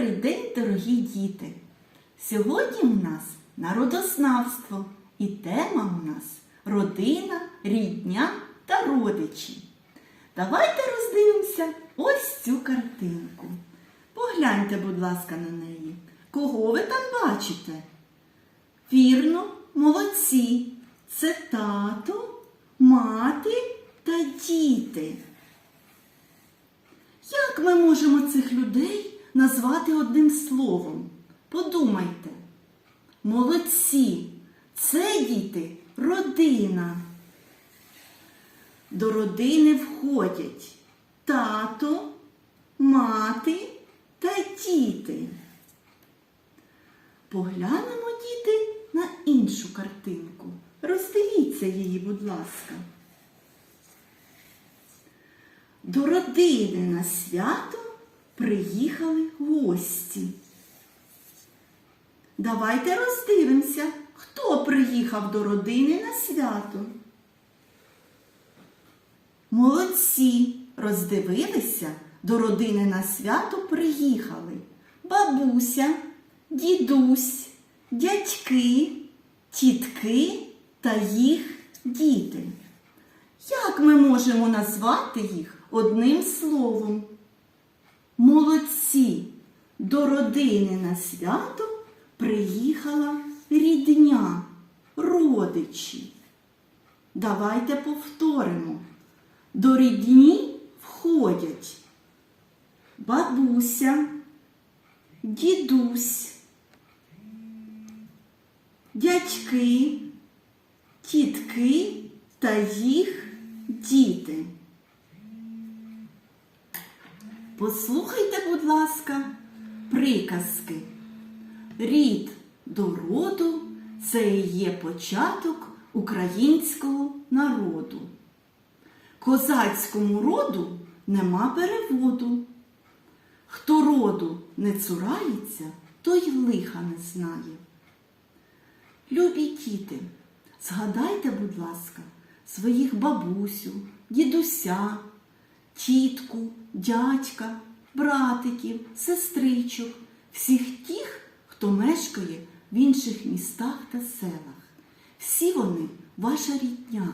Добрий день, дорогі діти! Сьогодні у нас народознавство і тема у нас родина, рідня та родичі. Давайте роздивимося ось цю картинку. Погляньте, будь ласка, на неї. Кого ви там бачите? Вірно, молодці. Це тато, мати та діти. Як ми можемо цих людей назвати одним словом? Подумайте. Молодці. Це діти родина. До родини входять тато, мати та діти. Поглянемо, діти, на іншу картинку. Роздивіться її, будь ласка. До родини на свято приїхали гості. Давайте роздивимося, хто приїхав до родини на свято. Молодці роздивилися, до родини на свято приїхали бабуся, дідусь, дядьки, тітки та їх діти. Як ми можемо назвати їх одним словом? Молодці, до родини на свято приїхала рідня, родичі. Давайте повторимо. До рідні входять бабуся, дідусь, дядьки, тітки та їх діти. Послухайте, будь ласка, приказки. Рід до роду це і є початок українського народу. Козацькому роду нема переводу. Хто роду не цурається, той лиха не знає. Любі діти, згадайте, будь ласка, своїх бабусю, дідуся, тітку, дядька, братиків, сестричок, всіх тих, хто мешкає в інших містах та селах. Всі вони ваша рідня,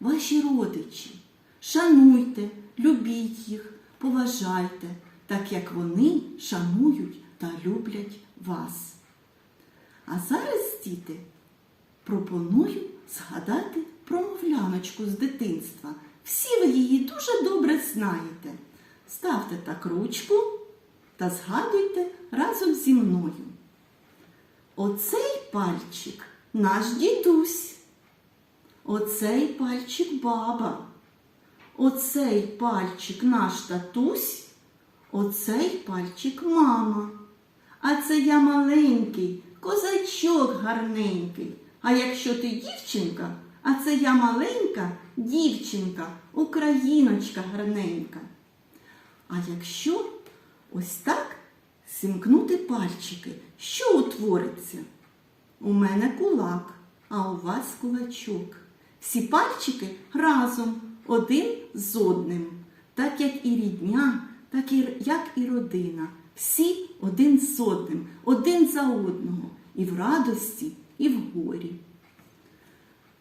ваші родичі. Шануйте, любіть їх, поважайте, так як вони шанують та люблять вас. А зараз, діти, пропоную згадати промовляночку з дитинства. Всі ви її дуже добре знаєте. Ставте так ручку та згадуйте разом зі мною. Оцей пальчик наш дідусь. Оцей пальчик баба. Оцей пальчик наш татусь. Оцей пальчик мама. А це я маленький, козачок гарненький. А якщо ти дівчинка, а це я маленька дівчинка, україночка гарненька. А якщо ось так сімкнути пальчики, що утвориться? У мене кулак, а у вас кулачок. Всі пальчики разом, один з одним, так як і рідня, так і, як і родина. Всі один з одним, один за одного, і в радості, і в горі.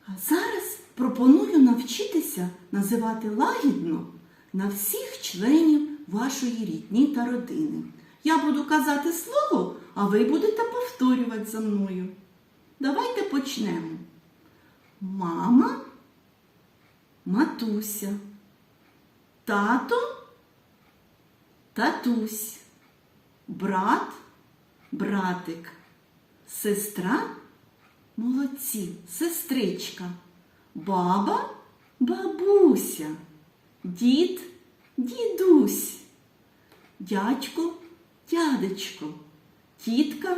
А зараз пропоную навчитися називати лагідно на всіх членів вашої рідні та родини. Я буду казати слово, а ви будете повторювати за мною. Давайте почнемо. Мама, матуся, тато, татусь, брат, братик, сестра, молодці, сестричка, баба, бабуся, дід, дідусь, дядько, дядечко, тітка,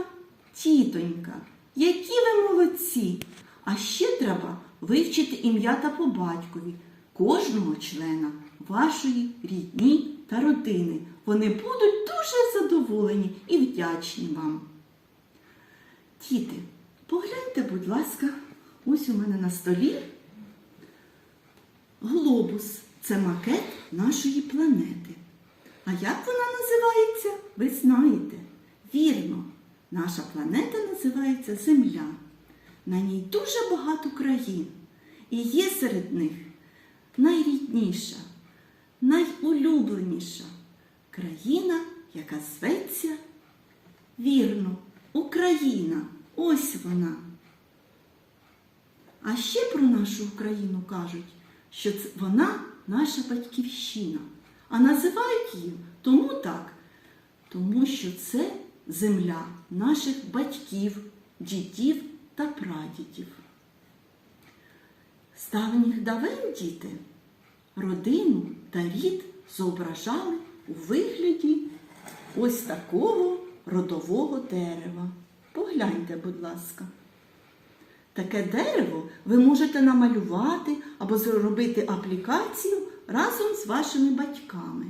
тітонька. Які ви молодці! А ще треба вивчити ім'я та по батькові кожного члена вашої рідні та родини. Вони будуть дуже задоволені і вдячні вам. Діти, погляньте, будь ласка, ось у мене на столі глобус. Це макет нашої планети. А як вона називається, ви знаєте. Вірно, наша планета називається Земля. На ній дуже багато країн. І є серед них найрідніша, найулюбленіша країна, яка зветься вірно, Україна. Ось вона. А ще про нашу Україну кажуть, що вона наша батьківщина. А називають її тому так, тому що це земля наших батьків, дідів та прадідів. З давніх давен діти родину та рід зображали у вигляді ось такого родового дерева. Погляньте, будь ласка. Таке дерево ви можете намалювати або зробити аплікацію разом з вашими батьками.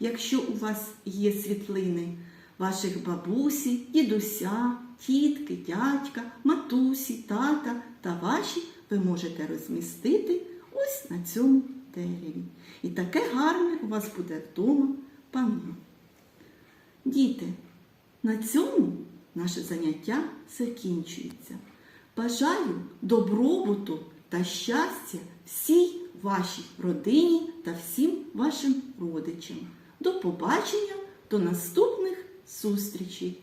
Якщо у вас є світлини ваших бабусі, дідуся, тітки, дядька, матусі, тата та ваші, ви можете розмістити ось на цьому дереві. І таке гарне у вас буде вдома панно. Діти, на цьому наше заняття закінчується. Бажаю добробуту та щастя всій вашій родині та всім вашим родичам. До побачення, до наступних зустрічей!